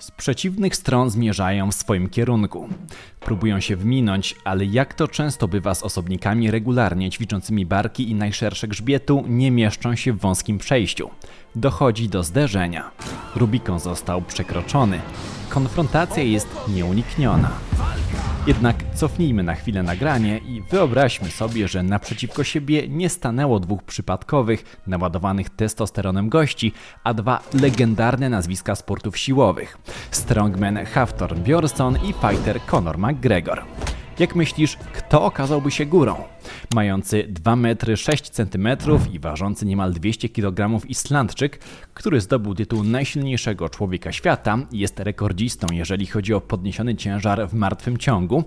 Z przeciwnych stron zmierzają w swoim kierunku. Próbują się wminąć, ale jak to często bywa z osobnikami regularnie ćwiczącymi barki i najszersze grzbietu, nie mieszczą się w wąskim przejściu. Dochodzi do zderzenia. Rubikon został przekroczony. Konfrontacja jest nieunikniona. Jednak cofnijmy na chwilę nagranie i wyobraźmy sobie, że naprzeciwko siebie nie stanęło dwóch przypadkowych, naładowanych testosteronem gości, a dwa legendarne nazwiska sportów siłowych: strongman Hafthorne Bjornsson i fighter Conor McGregor. Jak myślisz, kto okazałby się górą? Mający 2 metry 6 cm i ważący niemal 200 kg Islandczyk, który zdobył tytuł najsilniejszego człowieka świata, jest rekordzistą, jeżeli chodzi o podniesiony ciężar w martwym ciągu.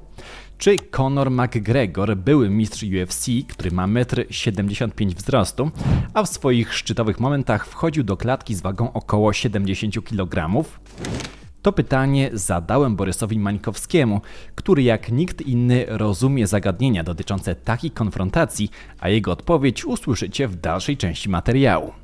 Czy Conor McGregor, były mistrz UFC, który ma 1,75 m wzrostu, a w swoich szczytowych momentach wchodził do klatki z wagą około 70 kg? To pytanie zadałem Borysowi Mańkowskiemu, który jak nikt inny rozumie zagadnienia dotyczące takich konfrontacji, a jego odpowiedź usłyszycie w dalszej części materiału.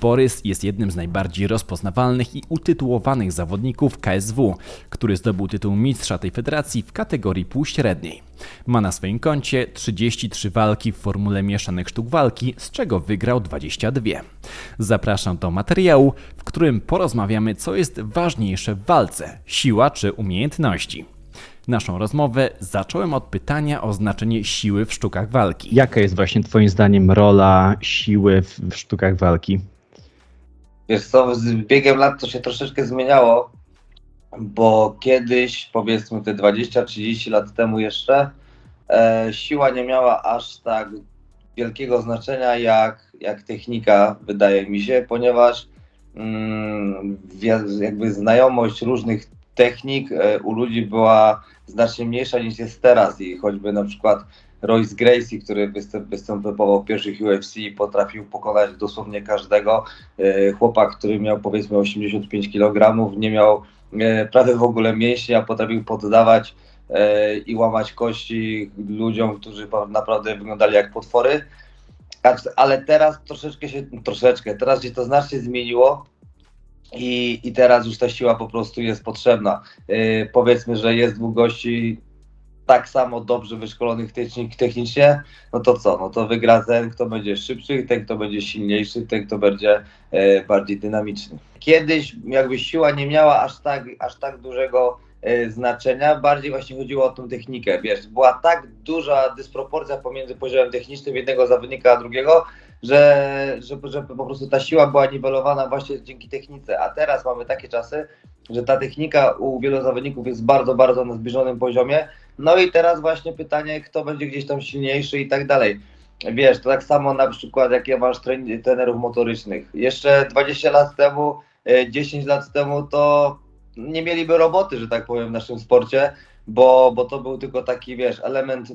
Borys jest jednym z najbardziej rozpoznawalnych i utytułowanych zawodników KSW, który zdobył tytuł mistrza tej federacji w kategorii półśredniej. Ma na swoim koncie 33 walki w formule mieszanych sztuk walki, z czego wygrał 22. Zapraszam do materiału, w którym porozmawiamy, co jest ważniejsze w walce siła czy umiejętności. Naszą rozmowę zacząłem od pytania o znaczenie siły w sztukach walki. Jaka jest właśnie Twoim zdaniem rola siły w, sztukach walki? Wiesz co, z biegiem lat to się troszeczkę zmieniało, bo kiedyś, powiedzmy te 20-30 lat temu jeszcze, e, siła nie miała aż tak wielkiego znaczenia jak, jak technika, wydaje mi się, ponieważ mm, jakby znajomość różnych technik e, u ludzi była znacznie mniejsza niż jest teraz i choćby na przykład Royce Gracie, który występ, występował w pierwszych UFC i potrafił pokonać dosłownie każdego, e, chłopak, który miał powiedzmy 85 kg, nie miał e, prawie w ogóle mięśni, a potrafił poddawać e, i łamać kości ludziom, którzy naprawdę wyglądali jak potwory. Ale teraz troszeczkę się, troszeczkę, teraz się to znacznie zmieniło i, i teraz już ta siła po prostu jest potrzebna. E, Powiedzmy, że jest dwóch gości tak samo dobrze wyszkolonych technicznie, no to co? No to wygra ten, kto będzie szybszy, ten, kto będzie silniejszy, ten, kto będzie e, bardziej dynamiczny. Kiedyś jakby siła nie miała aż tak, aż tak dużego e, znaczenia, bardziej właśnie chodziło o tą technikę, wiesz, była tak duża dysproporcja pomiędzy poziomem technicznym jednego zawodnika a drugiego, że, że, po prostu ta siła była niwelowana właśnie dzięki technice, a teraz mamy takie czasy, że ta technika u wielu zawodników jest bardzo, bardzo na zbliżonym poziomie, no i teraz właśnie pytanie, kto będzie gdzieś tam silniejszy i tak dalej. Wiesz, to tak samo na przykład jak ja masz tren- trenerów motorycznych. Jeszcze 20 lat temu, e, 10 lat temu to nie mieliby roboty, że tak powiem, w naszym sporcie, bo, bo to był tylko taki, wiesz, element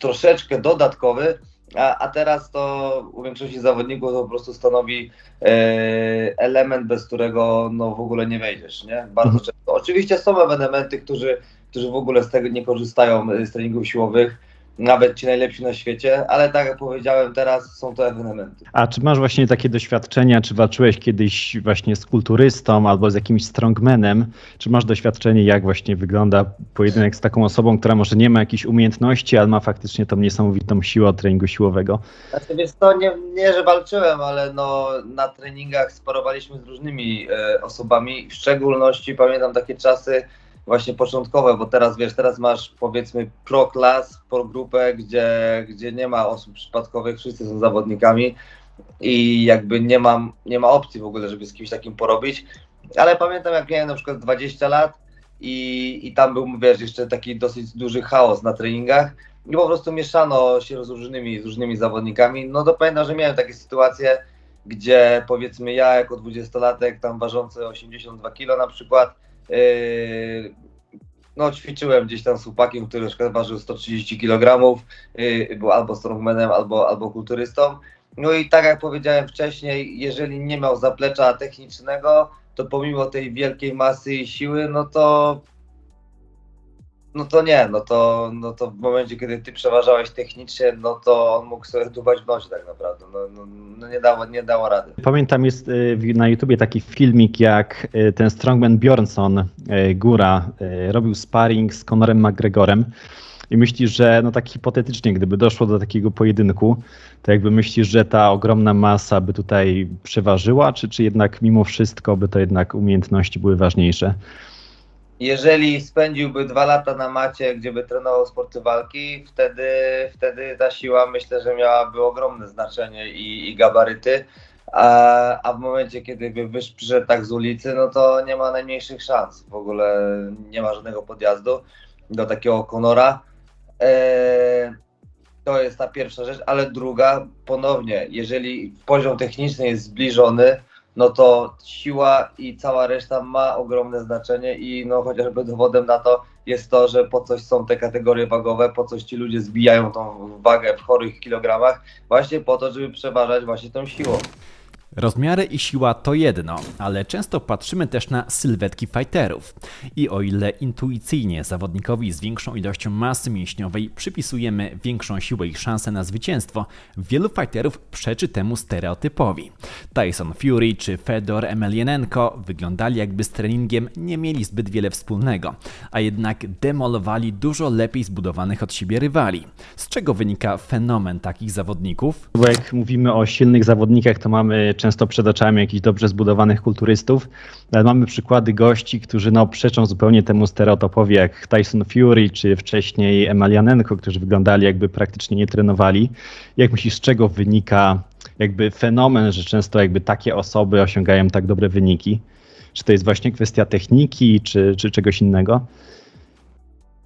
troszeczkę dodatkowy, a, a teraz to u większości zawodników to po prostu stanowi e, element, bez którego no, w ogóle nie wejdziesz, nie? Bardzo Mhm. często. Oczywiście są ewenementy, którzy którzy w ogóle z tego nie korzystają y, z treningów siłowych, nawet ci najlepsi na świecie, ale tak jak powiedziałem, teraz są to ewenementy. A czy masz właśnie takie doświadczenia, czy walczyłeś kiedyś właśnie z kulturystą albo z jakimś strongmanem? Czy masz doświadczenie, jak właśnie wygląda pojedynek z taką osobą, która może nie ma jakichś umiejętności, ale ma faktycznie tą niesamowitą siłę treningu siłowego? Znaczy wiesz co, nie, nie że walczyłem, ale no, na treningach sparowaliśmy z różnymi e, osobami, w szczególności pamiętam takie czasy właśnie początkowe, bo teraz wiesz, teraz masz powiedzmy pro class, pro grupę, gdzie, gdzie nie ma osób przypadkowych, wszyscy są zawodnikami i jakby nie mam, nie ma opcji w ogóle, żeby z kimś takim porobić, ale pamiętam jak miałem na przykład 20 lat i, i tam był, wiesz, jeszcze taki dosyć duży chaos na treningach i po prostu mieszano się z różnymi, z różnymi zawodnikami, no to pamiętam, że miałem takie sytuacje, gdzie powiedzmy ja jako dwudziestolatek, tam ważący 82 kg na przykład, no ćwiczyłem gdzieś tam z chłopakiem, który na przykład ważył 130 kg, yy, był albo strongmanem, albo, albo kulturystą. No i tak jak powiedziałem wcześniej, jeżeli nie miał zaplecza technicznego, to pomimo tej wielkiej masy i siły, no to no to nie, no to, no to w momencie, kiedy ty przeważałeś technicznie, no to on mógł sobie dubać w nosie tak naprawdę. No, no, no nie, dało, nie dało rady. Pamiętam, jest y, na YouTubie taki filmik, jak y, ten strongman Bjornsson, y, Góra, robił sparring z Conorem McGregorem i myślisz, że no tak hipotetycznie, gdyby doszło do takiego pojedynku, to jakby myślisz, że ta ogromna masa by tutaj przeważyła, czy, czy jednak mimo wszystko by to jednak umiejętności były ważniejsze? Jeżeli spędziłby dwa lata na macie, gdzie by trenował sporty walki, wtedy, wtedy ta siła myślę, że miałaby ogromne znaczenie i, i gabaryty. A, a w momencie, kiedy by przyszedł tak z ulicy, no to nie ma najmniejszych szans. W ogóle nie ma żadnego podjazdu do takiego Konora. Eee, to jest ta pierwsza rzecz, ale druga, ponownie, jeżeli poziom techniczny jest zbliżony, no to siła i cała reszta ma ogromne znaczenie i no chociażby dowodem na to jest to, że po coś są te kategorie wagowe, po coś ci ludzie zbijają tą wagę w chorych kilogramach, właśnie po to, żeby przeważać właśnie tą siłą. Rozmiary i siła to jedno, ale często patrzymy też na sylwetki fighterów. I o ile intuicyjnie zawodnikowi z większą ilością masy mięśniowej przypisujemy większą siłę i szansę na zwycięstwo, wielu fighterów przeczy temu stereotypowi. Tyson Fury czy Fedor Emelianenko wyglądali jakby z treningiem nie mieli zbyt wiele wspólnego, a jednak demolowali dużo lepiej zbudowanych od siebie rywali. Z czego wynika fenomen takich zawodników? Jak mówimy o silnych zawodnikach, to mamy często przed oczami jakichś dobrze zbudowanych kulturystów, ale mamy przykłady gości, którzy no, przeczą zupełnie temu stereotypowi, jak Tyson Fury czy wcześniej Emelianenko, którzy wyglądali jakby praktycznie nie trenowali. Jak myślisz, z czego wynika jakby fenomen, że często jakby takie osoby osiągają tak dobre wyniki? Czy to jest właśnie kwestia techniki, czy, czy czegoś innego?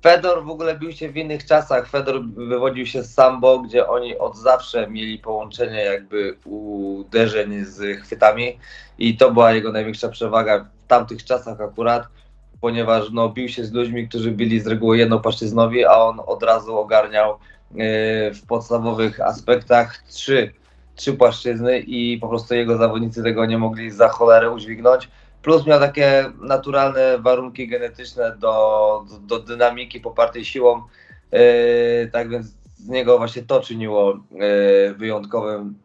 Fedor w ogóle bił się w innych czasach. Fedor wywodził się z sambo, gdzie oni od zawsze mieli połączenie jakby uderzeń z chwytami i to była jego największa przewaga w tamtych czasach akurat, ponieważ no, bił się z ludźmi, którzy byli z reguły jednopłaszczyznowi, a on od razu ogarniał e, w podstawowych aspektach trzy, trzy płaszczyzny i po prostu jego zawodnicy tego nie mogli za cholerę udźwignąć. Plus miał takie naturalne warunki genetyczne do, do, do dynamiki popartej siłą. Yy, tak więc z niego właśnie to czyniło yy, wyjątkowym,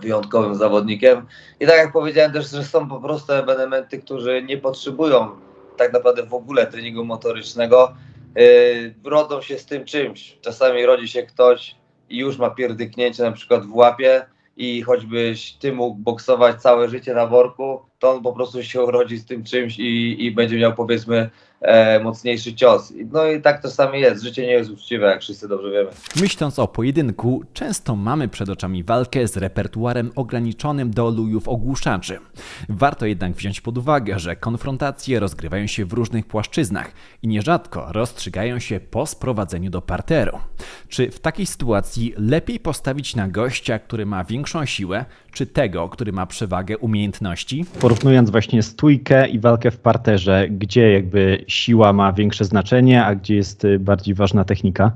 wyjątkowym zawodnikiem. I tak jak powiedziałem też, że są po prostu ewenementy, którzy nie potrzebują tak naprawdę w ogóle treningu motorycznego. Yy, rodzą się z tym czymś. Czasami rodzi się ktoś i już ma pierdyknięcie na przykład w łapie i choćbyś ty mógł boksować całe życie na worku, to on po prostu się urodzi z tym czymś i, i będzie miał powiedzmy e, mocniejszy cios. No i tak czasami jest. Życie nie jest uczciwe, jak wszyscy dobrze wiemy. Myśląc o pojedynku, często mamy przed oczami walkę z repertuarem ograniczonym do lujów ogłuszaczy. Warto jednak wziąć pod uwagę, że konfrontacje rozgrywają się w różnych płaszczyznach i nierzadko rozstrzygają się po sprowadzeniu do parteru. Czy w takiej sytuacji lepiej postawić na gościa, który ma większą siłę, czy tego, który ma przewagę umiejętności? Porównując właśnie stójkę i walkę w parterze, gdzie jakby siła ma większe znaczenie, a gdzie jest y, bardziej ważna technika?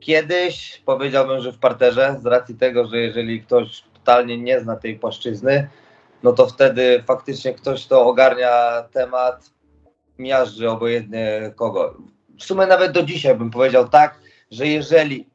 Kiedyś powiedziałbym, że w parterze, z racji tego, że jeżeli ktoś totalnie nie zna tej płaszczyzny, no to wtedy faktycznie ktoś, kto ogarnia temat, miażdży obojętnie kogo. W sumie nawet do dzisiaj bym powiedział tak, że jeżeli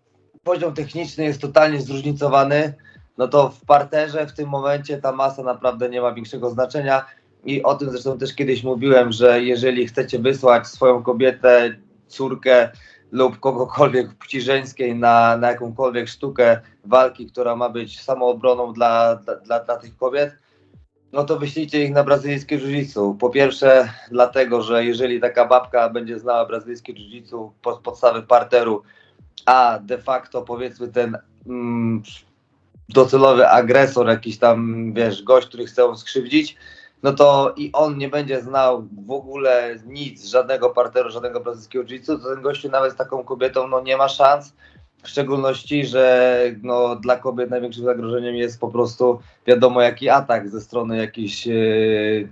poziom techniczny jest totalnie zróżnicowany, no to w parterze w tym momencie ta masa naprawdę nie ma większego znaczenia. I o tym zresztą też kiedyś mówiłem, że jeżeli chcecie wysłać swoją kobietę, córkę lub kogokolwiek płci żeńskiej na, na jakąkolwiek sztukę walki, która ma być samoobroną dla, dla, dla, tych kobiet, no to wyślijcie ich na brazylijskie jiu-jitsu. Po pierwsze, dlatego, że jeżeli taka babka będzie znała brazylijskie jiu-jitsu pod podstawy parteru, a de facto powiedzmy ten mm, docelowy agresor, jakiś tam, wiesz, gość, który chce skrzywdzić, no to i on nie będzie znał w ogóle nic, żadnego parteru, żadnego brazylijskiego jiu-jitsu, to ten gościu nawet z taką kobietą no nie ma szans. W szczególności, że no, dla kobiet największym zagrożeniem jest po prostu wiadomo jaki atak ze strony jakichś, yy,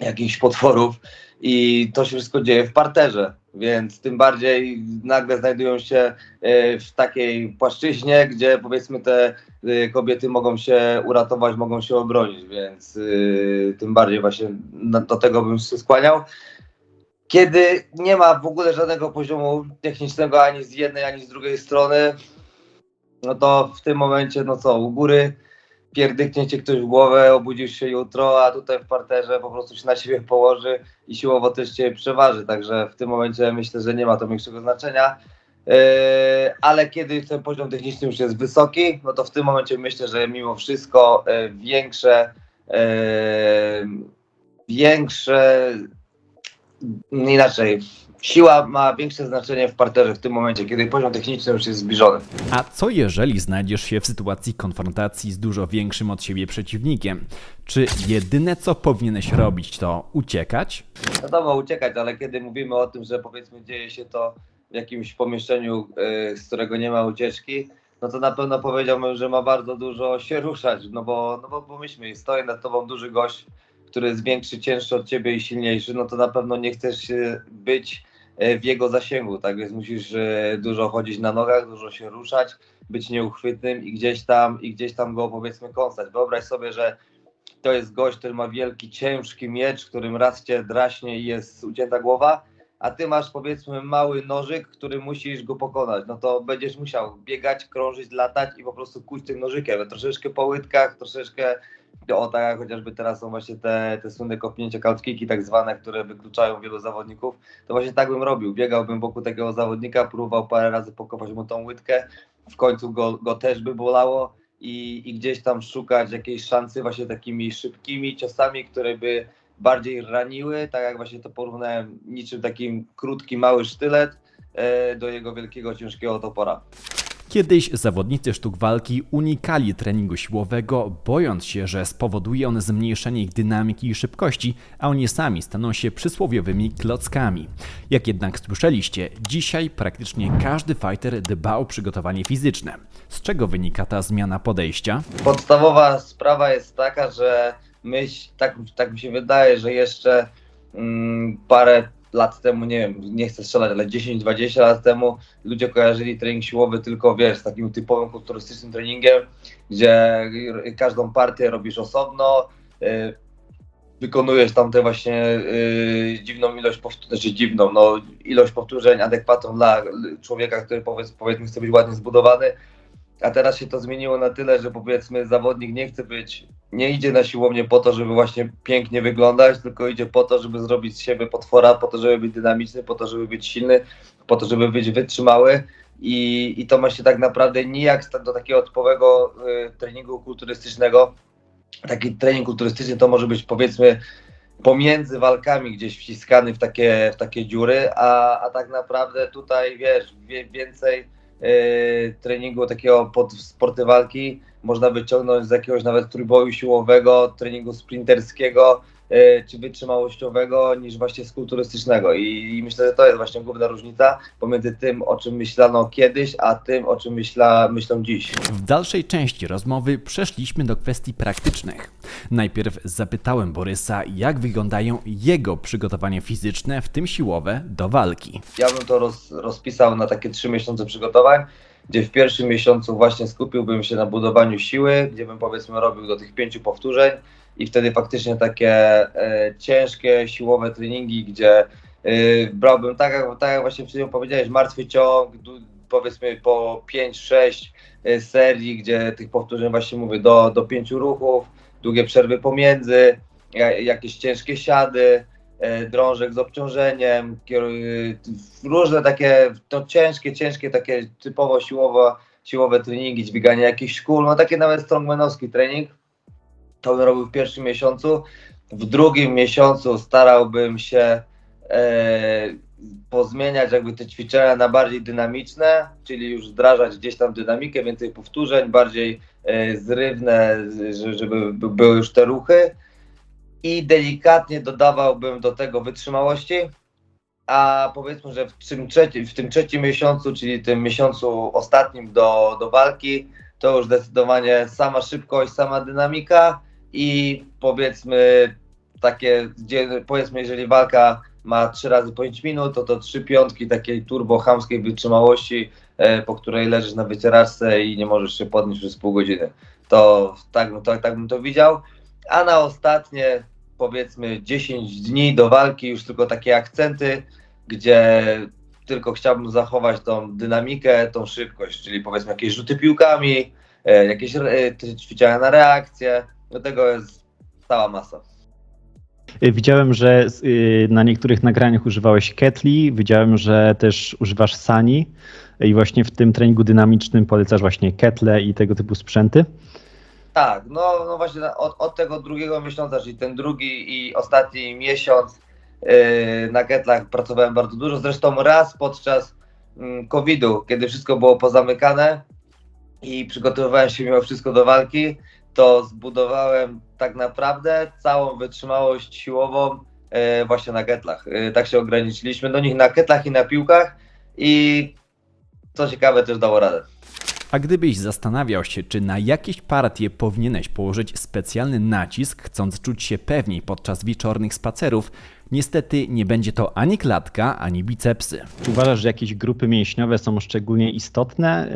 jakichś potworów i to się wszystko dzieje w parterze, więc tym bardziej nagle znajdują się yy, w takiej płaszczyźnie, gdzie powiedzmy te kobiety mogą się uratować, mogą się obronić, więc yy, tym bardziej właśnie do tego bym się skłaniał. kiedy nie ma w ogóle żadnego poziomu technicznego ani z jednej, ani z drugiej strony, no to w tym momencie, no co, u góry pierdyknie cię ktoś w głowę, obudzisz się jutro, a tutaj w parterze po prostu się na siebie położy i siłowo też cię przeważy, także w tym momencie myślę, że nie ma to większego znaczenia. Yy, ale kiedy ten poziom techniczny już jest wysoki, no to w tym momencie myślę, że mimo wszystko yy, większe, yy, większe, inaczej, siła ma większe znaczenie w parterze w tym momencie, kiedy poziom techniczny już jest zbliżony. A co jeżeli znajdziesz się w sytuacji konfrontacji z dużo większym od siebie przeciwnikiem? Czy jedyne co powinieneś robić to uciekać? Wiadomo, uciekać, ale kiedy mówimy o tym, że powiedzmy dzieje się to w jakimś pomieszczeniu, yy, z którego nie ma ucieczki, no to na pewno powiedziałbym, że ma bardzo dużo się ruszać, no bo, no bo pomyślmy, stoi nad tobą duży gość, który jest większy, cięższy od ciebie i silniejszy, no to na pewno nie chcesz być e, w jego zasięgu, tak więc musisz e, dużo chodzić na nogach, dużo się ruszać, być nieuchwytnym i gdzieś tam, i gdzieś tam go powiedzmy kąsać. Wyobraź sobie, że to jest gość, który ma wielki, ciężki miecz, którym raz cię draśnie i jest ucięta głowa, a ty masz powiedzmy mały nożyk, który musisz go pokonać, no to będziesz musiał biegać, krążyć, latać i po prostu kuć tym nożykiem, troszeczkę po łydkach, troszeczkę o tak jak chociażby teraz są właśnie te, te słynne kopnięcia kautkiki tak zwane, które wykluczają wielu zawodników, to właśnie tak bym robił, biegałbym wokół takiego zawodnika, próbował parę razy pokopać mu tą łydkę, w końcu go, go też by bolało i, i gdzieś tam szukać jakiejś szansy właśnie takimi szybkimi ciosami, które by bardziej raniły, tak jak właśnie to porównałem, niczym taki krótki, mały sztylet e, do jego wielkiego, ciężkiego topora. Kiedyś zawodnicy sztuk walki unikali treningu siłowego, bojąc się, że spowoduje on zmniejszenie ich dynamiki i szybkości, a oni sami staną się przysłowiowymi klockami. Jak jednak słyszeliście, dzisiaj praktycznie każdy fighter dba o przygotowanie fizyczne. Z czego wynika ta zmiana podejścia? Podstawowa sprawa jest taka, że myśl, tak, tak mi się wydaje, że jeszcze mm, parę lat temu, nie wiem, nie chcę strzelać, ale 10-20 lat temu ludzie kojarzyli trening siłowy tylko, wiesz, z takim typowym kulturystycznym treningiem, gdzie każdą partię robisz osobno, y, wykonujesz tam tę właśnie y, dziwną ilość powtórzeń, znaczy dziwną, no ilość powtórzeń adekwatną dla człowieka, który powiedz, powiedzmy chce być ładnie zbudowany, a teraz się to zmieniło na tyle, że powiedzmy zawodnik nie chce być, nie idzie na siłownię po to, żeby właśnie pięknie wyglądać, tylko idzie po to, żeby zrobić z siebie potwora, po to, żeby być dynamiczny, po to, żeby być silny, po to, żeby być wytrzymały i, i to ma się tak naprawdę nijak do takiego typowego y, treningu kulturystycznego. Taki trening kulturystyczny to może być powiedzmy pomiędzy walkami gdzieś wciskany w takie, w takie dziury, a, a tak naprawdę tutaj wiesz, wie, więcej treningu takiego pod sporty walki można wyciągnąć z jakiegoś nawet trójboju siłowego, treningu sprinterskiego y, czy wytrzymałościowego niż właśnie z kulturystycznego I, i myślę, że to jest właśnie główna różnica pomiędzy tym, o czym myślano kiedyś, a tym, o czym myśla, myślą dziś. W dalszej części rozmowy przeszliśmy do kwestii praktycznych. Najpierw zapytałem Borysa, jak wyglądają jego przygotowania fizyczne, w tym siłowe, do walki. Ja bym to roz, rozpisał na takie trzy miesiące przygotowań, gdzie w pierwszym miesiącu właśnie skupiłbym się na budowaniu siły, gdzie bym powiedzmy robił do tych pięciu powtórzeń i wtedy faktycznie takie e, ciężkie, siłowe treningi, gdzie e, brałbym tak jak, tak jak właśnie przed powiedziałeś, martwy ciąg, du, powiedzmy po 5-6 e, serii, gdzie tych powtórzeń właśnie mówię do, do pięciu ruchów, długie przerwy pomiędzy, ja- jakieś ciężkie siady, drążek z obciążeniem, różne takie, to ciężkie, ciężkie, takie typowo siłowe, siłowe treningi, dźwiganie jakichś kul, no takie nawet strongmanowski trening, to bym robił w pierwszym miesiącu. W drugim miesiącu starałbym się e, pozmieniać jakby te ćwiczenia na bardziej dynamiczne, czyli już wdrażać gdzieś tam dynamikę, więcej powtórzeń, bardziej e, zrywne, żeby by- były już te ruchy i delikatnie dodawałbym do tego wytrzymałości, a powiedzmy, że w tym, trzeci, w tym trzecim miesiącu, czyli tym miesiącu ostatnim do, do walki, to już zdecydowanie sama szybkość, sama dynamika i powiedzmy takie, gdzie powiedzmy, jeżeli walka ma 3 razy po 5 minut, to to trzy piątki takiej turbo chamskiej wytrzymałości, e, po której leżysz na wycieraczce i nie możesz się podnieść przez pół godziny. To tak, to, tak bym to widział. A na ostatnie powiedzmy 10 dni do walki, już tylko takie akcenty, gdzie tylko chciałbym zachować tą dynamikę, tą szybkość, czyli powiedzmy jakieś rzuty piłkami, e, jakieś e, ćwiczenia na reakcję. Do tego jest cała masa. Y, Widziałem, że y, na niektórych nagraniach używałeś Ketli, widziałem, że też używasz Sani i właśnie w tym treningu dynamicznym polecasz właśnie Ketle i tego typu sprzęty. Tak, no, no właśnie od, od tego drugiego miesiąca, czyli ten drugi i ostatni miesiąc yy, na ketlach pracowałem bardzo dużo. Zresztą raz podczas mm, COVID-u, kiedy wszystko było pozamykane i przygotowywałem się mimo wszystko do walki, to zbudowałem tak naprawdę całą wytrzymałość siłową yy, właśnie na ketlach. Yy, tak się ograniczyliśmy do nich na ketlach i na piłkach i co ciekawe też dało radę. A gdybyś zastanawiał się, czy na jakieś partie powinieneś położyć specjalny nacisk, chcąc czuć się pewniej podczas wieczornych spacerów, niestety nie będzie to ani klatka, ani bicepsy. Czy uważasz, że jakieś grupy mięśniowe są szczególnie istotne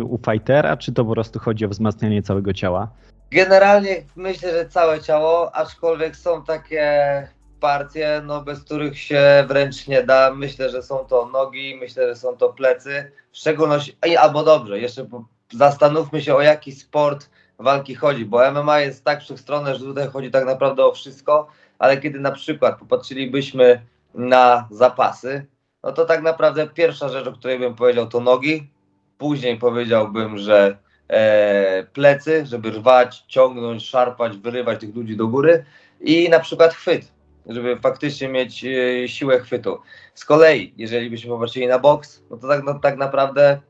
y, u fightera, czy to po prostu chodzi o wzmacnianie całego ciała? Generalnie myślę, że całe ciało, aczkolwiek są takie partie, no, bez których się wręcz nie da. Myślę, że są to nogi, myślę, że są to plecy. W szczególności, ej, albo dobrze, jeszcze zastanówmy się o jaki sport walki chodzi, bo MMA jest tak wszechstronne, że tutaj chodzi tak naprawdę o wszystko, ale kiedy na przykład popatrzylibyśmy na zapasy, no to tak naprawdę pierwsza rzecz, o której bym powiedział, to nogi. Później powiedziałbym, że e, plecy, żeby rwać, ciągnąć, szarpać, wyrywać tych ludzi do góry i na przykład chwyt, żeby faktycznie mieć e, siłę chwytu. Z kolei, jeżeli byśmy popatrzyli na boks, no to tak, no, tak naprawdę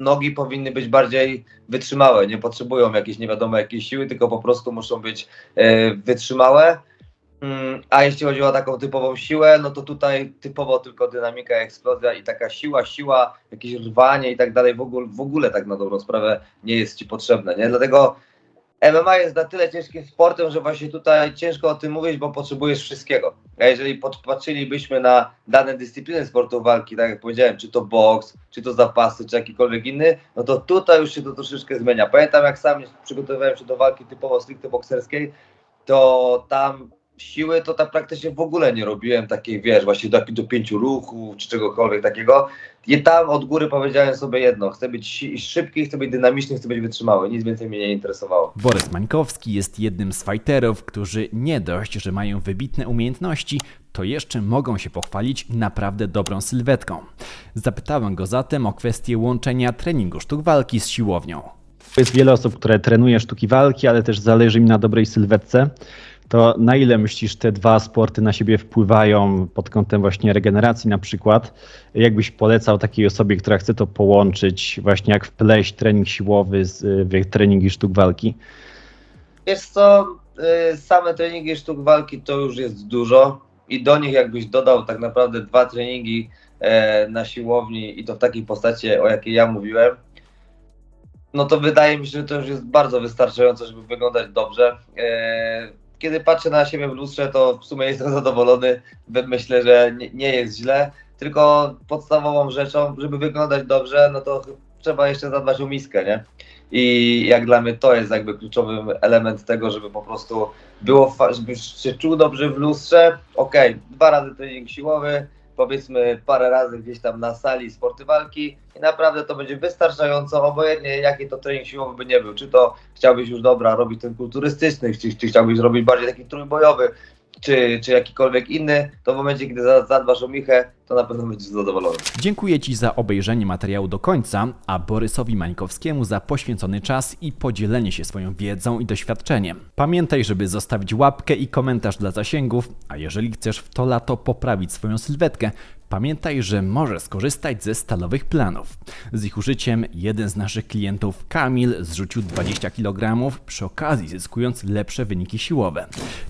nogi powinny być bardziej wytrzymałe, nie potrzebują jakiejś nie wiadomo jakiej siły, tylko po prostu muszą być e, wytrzymałe. Mm, A jeśli chodzi o taką typową siłę, no to tutaj typowo tylko dynamika, eksplozja i taka siła, siła, jakieś rwanie i tak dalej, w ogóle, w ogóle tak na dobrą sprawę nie jest ci potrzebne, nie? Dlatego MMA jest na tyle ciężkim sportem, że właśnie tutaj ciężko o tym mówić, bo potrzebujesz wszystkiego. A jeżeli podpatrzylibyśmy na dane dyscypliny sportu walki, tak jak powiedziałem, czy to boks, czy to zapasy, czy jakikolwiek inny, no to tutaj już się to troszeczkę zmienia. Pamiętam jak sam przygotowywałem się do walki typowo stricte bokserskiej, to tam siły to tak praktycznie w ogóle nie robiłem takiej, wiesz, właśnie do, do pięciu ruchów, czy czegokolwiek takiego. I tam od góry powiedziałem sobie jedno, chcę być szybki, chcę być dynamiczny, chcę być wytrzymały, nic więcej mnie nie interesowało. Borys Mańkowski jest jednym z fighterów, którzy nie dość, że mają wybitne umiejętności, to jeszcze mogą się pochwalić naprawdę dobrą sylwetką. Zapytałem go zatem o kwestię łączenia treningu sztuk walki z siłownią. Jest wiele osób, które trenuje sztuki walki, ale też zależy im na dobrej sylwetce. To na ile myślisz, te dwa sporty na siebie wpływają pod kątem właśnie regeneracji na przykład? Jakbyś polecał takiej osobie, która chce to połączyć, właśnie jak wpleść trening siłowy z treningi sztuk walki? Wiesz co, y, same treningi sztuk walki to już jest dużo i do nich jakbyś dodał tak naprawdę dwa treningi e, na siłowni i to w takiej postaci, o jakiej ja mówiłem, no to wydaje mi się, że to już jest bardzo wystarczające, żeby wyglądać dobrze. Kiedy patrzę na siebie w lustrze, to w sumie jestem zadowolony. Myślę, że nie, jest źle, tylko podstawową rzeczą, żeby wyglądać dobrze, no to trzeba jeszcze zadbać o miskę, nie? I jak dla mnie to jest jakby kluczowy element tego, żeby po prostu było, fa- żeby się czuł dobrze w lustrze. Okej, dwa razy trening siłowy, powiedzmy parę razy gdzieś tam na sali sporty walki i naprawdę to będzie wystarczająco, obojętnie jaki to trening siłowy by nie był. Czy to chciałbyś już dobra robić ten kulturystyczny, czy, czy chciałbyś robić bardziej taki trójbojowy, czy, czy jakikolwiek inny, to w momencie, za- zadbasz o michę, to na pewno będziesz zadowolony. Dziękuję Ci za obejrzenie materiału do końca, a Borysowi Mańkowskiemu za poświęcony czas i podzielenie się swoją wiedzą i doświadczeniem. Pamiętaj, żeby zostawić łapkę i komentarz dla zasięgów, a jeżeli chcesz w to lato poprawić swoją sylwetkę, pamiętaj, że możesz skorzystać ze stalowych planów. Z ich użyciem jeden z naszych klientów, Kamil, zrzucił 20 kg, przy okazji zyskując lepsze wyniki siłowe.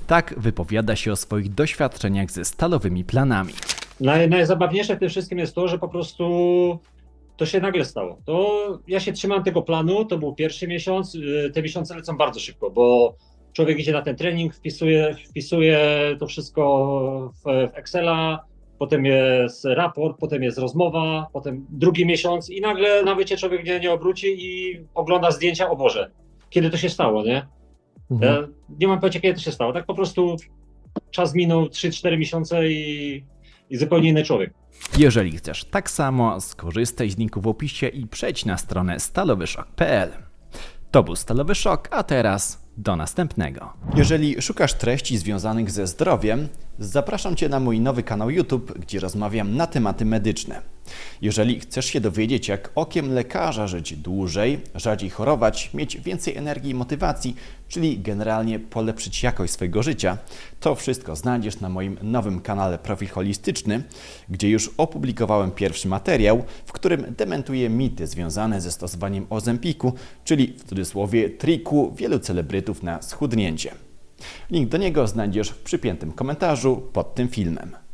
Tak wypowiada się o swoich doświadczeniach ze stalowymi planami. Naj, najzabawniejsze w tym wszystkim jest to, że po prostu to się nagle stało. To ja się trzymam tego planu, to był pierwszy miesiąc, y, te miesiące lecą bardzo szybko, bo człowiek idzie na ten trening, wpisuje, wpisuje to wszystko w, w Excela, potem jest raport, potem jest rozmowa, potem drugi miesiąc i nagle nawet się człowiek nie, nie obróci i ogląda zdjęcia, o Boże, kiedy to się stało, nie? Ja nie mam pojęcia, kiedy to się stało. Tak po prostu czas minął 3-4 miesiące i, i zupełnie inny człowiek. Jeżeli chcesz tak samo, skorzystaj z linku w opisie i przejdź na stronę stalowyszok.pl. To był Stalowy Szok, a teraz do następnego. Jeżeli szukasz treści związanych ze zdrowiem, zapraszam Cię na mój nowy kanał YouTube, gdzie rozmawiam na tematy medyczne. Jeżeli chcesz się dowiedzieć, jak okiem lekarza żyć dłużej, rzadziej chorować, mieć więcej energii i motywacji, czyli generalnie polepszyć jakość swojego życia, to wszystko znajdziesz na moim nowym kanale Profil Holistyczny, gdzie już opublikowałem pierwszy materiał, w którym dementuję mity związane ze stosowaniem ozempiku, czyli w cudzysłowie triku wielu celebrytów na schudnięcie. Link do niego znajdziesz w przypiętym komentarzu pod tym filmem.